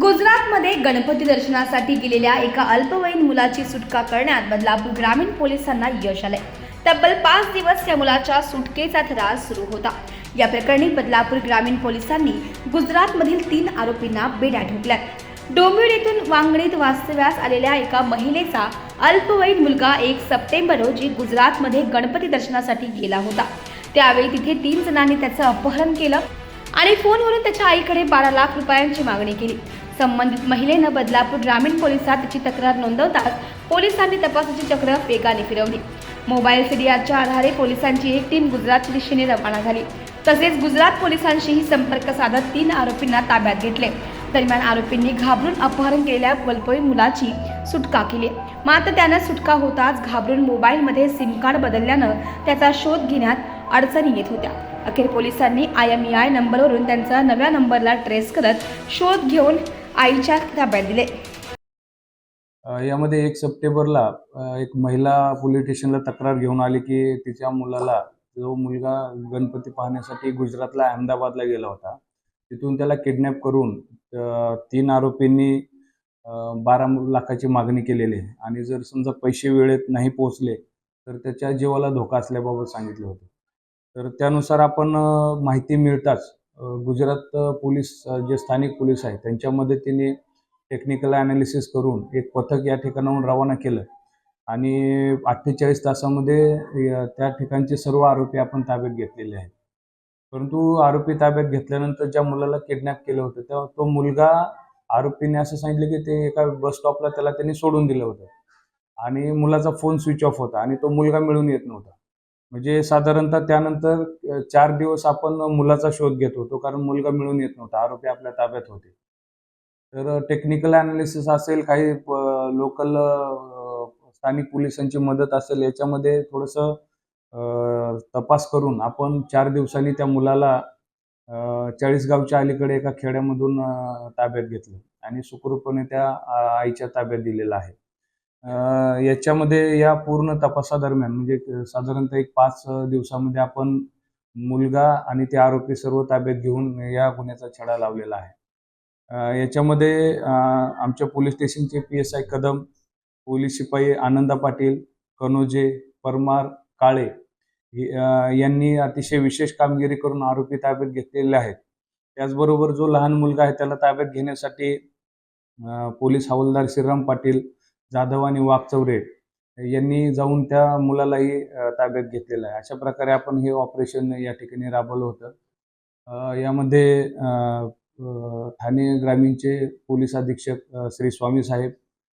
गुजरातमध्ये गणपती दर्शनासाठी गेलेल्या एका अल्पवयीन मुलाची सुटका करण्यात बदलापूर ग्रामीण पोलिसांना यश आले तब्बल पाच दिवस या मुलाच्या सुटकेचा थरार सुरू होता. या प्रकरणी बदलापूर ग्रामीण पोलिसांनी गुजरातमधील तीन आरोपींना बेड्या ठोकल्या. डोंबिवली येथून वांगणीत वास्तव्यास आलेल्या एका महिलेचा अल्पवयीन मुलगा एक सप्टेंबर रोजी गुजरातमध्ये गणपती दर्शनासाठी गेला होता. त्यावेळी तिथे तीन जणांनी त्याचं अपहरण केलं आणि फोनवरून त्याच्या आईकडे बारा लाख रुपयांची मागणी केली. संबंधित महिलेनं बदलापूर ग्रामीण पोलिसात त्याची तक्रार नोंदवताच पोलिसांनी तपासाची चक्र वेगाने फिरवली. मोबाईल सीडीआरच्या आधारे पोलिसांची एक टीम गुजरातच्या दिशेने रवाना झाली. तसेच गुजरात पोलिसांशीही संपर्क साधत तीन आरोपींना ताब्यात घेतले. दरम्यान आरोपींनी घाबरून अपहरण केलेल्या वल्पवी मुलाची सुटका केली. मात्र त्यानं सुटका होताच घाबरून मोबाईलमध्ये सिम कार्ड बदलल्यानं त्याचा शोध घेण्यात अडचणी येत होत्या. अखेर पोलिसांनी आय एम ई आय नंबरवरून त्यांचा नव्या नंबरला ट्रेस करत शोध घेऊन आईच्या ताब्यात दिले. यामध्ये एक सप्टेंबरला एक महिला पोलीस स्टेशनला तक्रार घेऊन आली की तिच्या मुलाला जो मुलगा गणपती पाहण्यासाठी गुजरातला अहमदाबादला गेला होता तिथून त्याला किडनॅप करून तीन आरोपींनी बारा लाखाची मागणी केलेली आहे. आणि जर समजा पैसे वेळेत नाही पोहोचले तर त्याच्या जीवाला धोका असल्याबाबत सांगितले होते. तर त्यानुसार आपण माहिती मिळताच गुजरात पोलीस जे स्थानिक पोलीस आहेत त्यांच्या मदतीने टेक्निकल ॲनालिसिस करून एक पथक या ठिकाणाहून रवाना केलं. आणि अठ्ठेचाळीस तासामध्ये त्या ठिकाणचे सर्व आरोपी आपण ताब्यात घेतलेले आहेत. परंतु आरोपी ताब्यात घेतल्यानंतर ज्या मुलाला किडनॅप केलं होतं तेव्हा तो मुलगा आरोपीने असं सांगितलं की ते एका बस स्टॉपला त्याला त्यांनी सोडून दिलं होतं. आणि मुलाचा फोन स्विच ऑफ होता आणि तो मुलगा मिळून येत नव्हता. म्हणजे साधारणतः त्यानंतर चार दिवस आपण मुलाचा शोध घेत होतो कारण मुलगा मिळून येत नव्हता आरोपी आपल्या ताब्यात होते. तर टेक्निकल ॲनालिसिस असेल काही लोकल स्थानिक पोलिसांची मदत असेल याच्यामध्ये थोडंसं तपास करून आपण चार दिवसांनी त्या मुलाला चाळीसगावच्या अलीकडे एका खेड्यामधून ताब्यात घेतलं आणि सुखरूपपणे त्या आईच्या ताब्यात दिलेलं आहे. याच्यामध्ये या पूर्ण तपासादरम्यान म्हणजे साधारणतः एक पाच दिवसामध्ये आपण मुलगा आणि ते आरोपी सर्व ताब्यात घेऊन या गुन्ह्याचा छडा लावलेला आहे. याच्यामध्ये आमच्या पोलीस स्टेशनचे P S I Kadam police शिपाई आनंदा पाटील कनोजे परमार काळे यांनी अतिशय विशेष कामगिरी करून आरोपी ताब्यात घेतलेले आहेत. त्याचबरोबर जो लहान मुलगा आहे त्याला ताब्यात घेण्यासाठी पोलीस हवालदार श्रीराम पाटील जाधव आणि वाघचौरे यांनी जाऊन त्या मुलालाही ताब्यात घेतलेलं आहे. अशा प्रकारे आपण हे ऑपरेशन या ठिकाणी राबवलं होतं. यामध्ये ठाणे ग्रामीणचे पोलीस अधीक्षक श्री स्वामी साहेब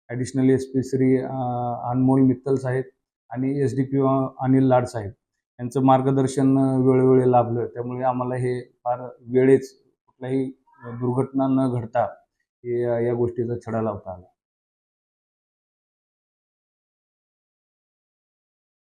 additional S P Shri Anmol Mittal साहेब आणि S D P Anil Lad साहेब यांचं मार्गदर्शन वेळोवेळी लाभलं. त्यामुळे आम्हाला हे फार वेळेच कुठल्याही दुर्घटना न घडता या गोष्टीचा छडा लावता आला.